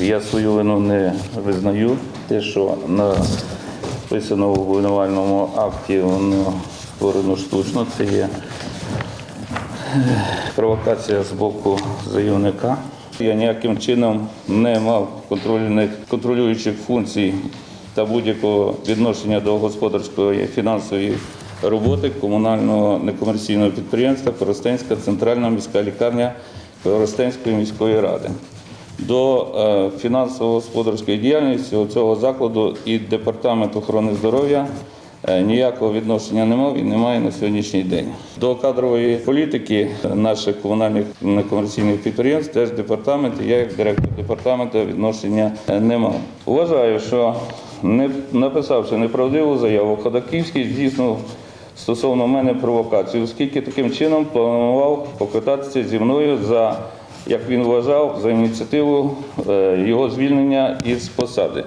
Я свою вину не визнаю. Те, що написано в обвинувальному акті, воно створено штучно. Це є провокація з боку заявника. Я ніяким чином не мав контролюючих функцій та будь-якого відношення до господарської фінансової роботи комунального некомерційного підприємства Коростенська центральна міська лікарня Коростенської міської ради. До е, фінансово-господарської діяльності цього закладу і департамент охорони здоров'я е, ніякого відношення не мав і немає на сьогоднішній день. До кадрової політики наших комунальних некомерційних підприємств теж департамент, і я як директор департаменту відношення е, не мав. Вважаю, що не написавши неправдиву заяву, Ходаківський здійснив стосовно мене провокацію, оскільки таким чином планував поквитатися зі мною за, як він вважав, за ініціативу е, його звільнення із посади.